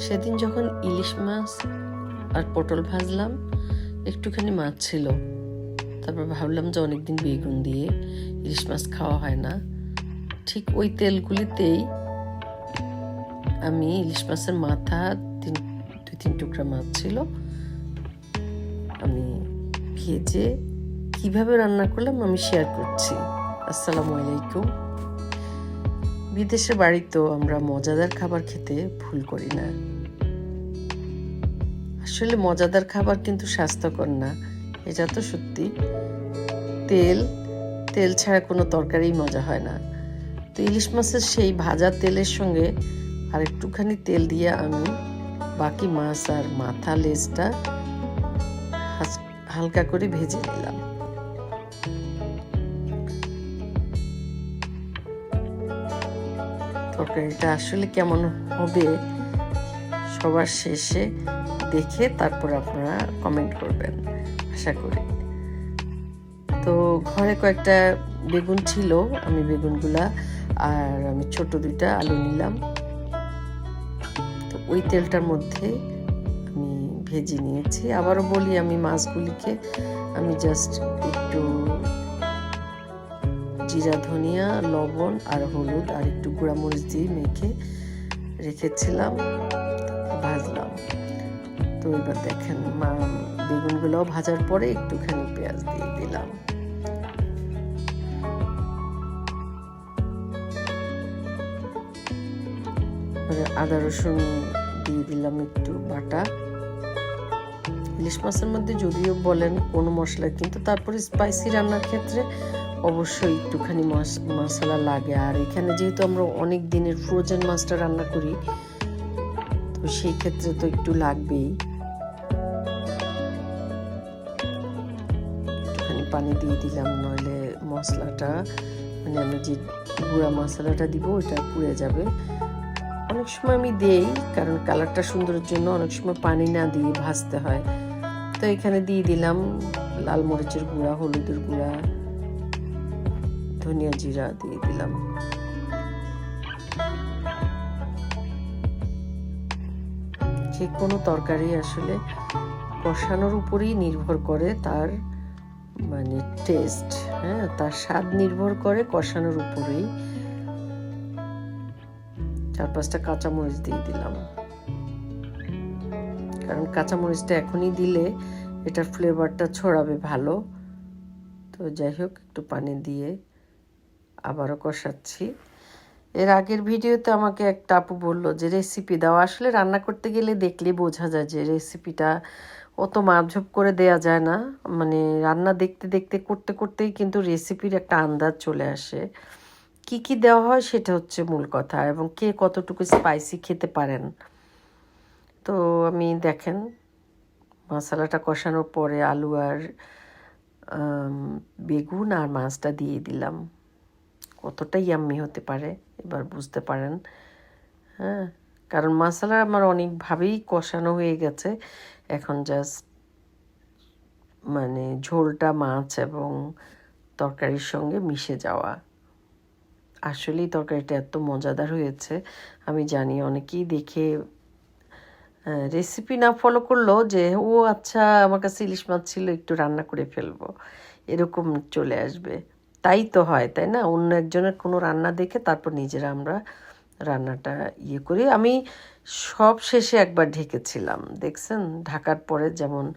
সেদিন যখন ইলিশ মাছ আর পটল ভাজলাম, একটুখানি মাছ ছিল। তারপর ভাবলাম যে অনেকদিন বেগুন দিয়ে ইলিশ মাছ খাওয়া হয় না। ঠিক ওই তেলগুলিতেই আমি ইলিশ মাছের মাথা তিন, দুই, তিন টুকরা মাছ ছিল। আমি ভেজে কীভাবে রান্না করলাম আমি শেয়ার করছি। আসসালামু আলাইকুম। বিদেশে বাড়িতেও আমরা মজাদার খাবার খেতে ভুল করি না। আসলে মজাদার খাবার কিন্তু স্বাস্থ্যকর না, এটা তো সত্যি। তেল তেল ছাড়া কোনো তরকারি মজা হয় না। তো ইলিশ মাছের সেই ভাজা তেলের সঙ্গে আর একটুখানি তেল দিয়ে আমি বাকি মাছ আর মাথা লেজটা হালকা করে ভেজে নিলাম। তরকারিটা আসলে কেমন হবে সবার শেষে দেখে তারপর আপনারা কমেন্ট করবেন, আশা করি। তো ঘরে কয়েকটা বেগুন ছিল, আমি বেগুনগুলা আর আমি ছোট দুইটা আলু নিলাম। তো ওই তেলটার মধ্যে আমি ভেজে নিয়েছি। আবারও বলি, আমি মাছগুলিকে আমি জাস্ট একটু জিরা ধনিয়া, লবণ আর হলুদ আর একটু গুঁড়ামরিচ দিয়ে মেখে রেখেছিলাম, ভাজলাম। তো এবার দেখেন বেগুনগুলোও ভাজার পরে একটুখানি পেঁয়াজ দিয়ে দিলাম। আদা রসুন দিয়ে দিলাম একটু বাটা। ইলিশ মাছের মধ্যে যদিও বলেন কোনো মশলা, কিন্তু তারপরে স্পাইসি রান্নার ক্ষেত্রে অবশ্যই একটুখানি মশলা লাগে। আর এখানে যেহেতু আমরা অনেক দিনের ফ্রোজেন মাছটা রান্না করি, তো সেই ক্ষেত্রে তো একটু লাগবেই। একটুখানি পানি দিয়ে দিলাম, নইলে মশলাটা মানে আমি যে গুঁড়া মশলাটা দিব ওটা পুড়ে যাবে। অনেক সময় আমি দেই, কারণ কালারটা সুন্দরের জন্য অনেক সময় পানি না দিয়ে ভাজতে হয়। তো এখানে দিয়ে দিলাম লাল মরিচের গুঁড়া, হলুদের গুঁড়া, ধনিয়া জিরা দিয়ে দিলাম। যে কোনো তরকারি আসলে কষানোর উপরেই নির্ভর করে তার মানে টেস্ট হ্যাঁ? তার স্বাদ নির্ভর করে কষানোর উপরেই। চার পাঁচটা কাঁচামরিচ দিয়ে দিলাম। কারণ কাঁচামরিচটা এখনই দিলে এটার ফ্লেভারটা ছড়াবে ভালো। তো যাই হোক, একটু পানি দিয়ে আবারও কষাচ্ছি। এর আগের ভিডিওতে আমাকে একটা আপু বলল যে রেসিপি দাও। আসলে রান্না করতে গেলে দেখলে বোঝা যায় যে রেসিপিটা অত মাপঝোপ করে দেয়া যায় না। মানে রান্না দেখতে দেখতে, করতে করতেই কিন্তু রেসিপির একটা আন্দাজ চলে আসে। কি কি দেওয়া হয় সেটা হচ্ছে মূল কথা এবং কে কতটুকু স্পাইসি খেতে পারেন। তো আমি দেখেন, মশলাটা কষানোর পরে আলু আর বেগুন আর মাছটা দিয়ে দিলাম। কতটাই আম্মি হতে পারে, এবার বুঝতে পারেন। হ্যাঁ কারণ মশলা আমার অনেকভাবেই কষানো হয়ে গেছে। এখন জাস্ট মানে ঝোলটা মাছ এবং তরকারির সঙ্গে মিশে যাওয়া। আসলেই তরকারিটা এত মজাদার হয়েছে, আমি জানি অনেকেই দেখে রেসিপি না ফলো করল যে, ও আচ্ছা আমার কাছে ইলিশ মাছ ছিল, একটু রান্না করে ফেলব। এরকম চলে আসবে। তাই তো হয়, তাই না? অন্য একজনের কোনো রান্না দেখে তারপর নিজেরা আমরা রান্নাটা ইয়ে করি। আমি সব শেষে একবার ঢেকেছিলাম, দেখছেন? ঢাকার পরে যেমন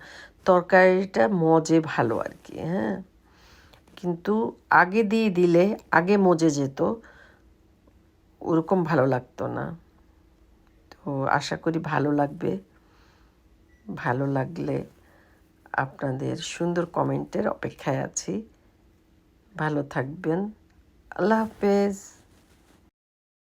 তরকারিটা মজে ভালো আর কি হ্যাঁ? কিন্তু আগে দিয়ে দিলে, আগে মজে যেত, ওরকম ভালো লাগতো না। আশা করি ভালো লাগবে। ভালো লাগলে আপনাদের সুন্দর কমেন্টের অপেক্ষায় আছি। ভালো থাকবেন। আল্লাহ হাফেজ।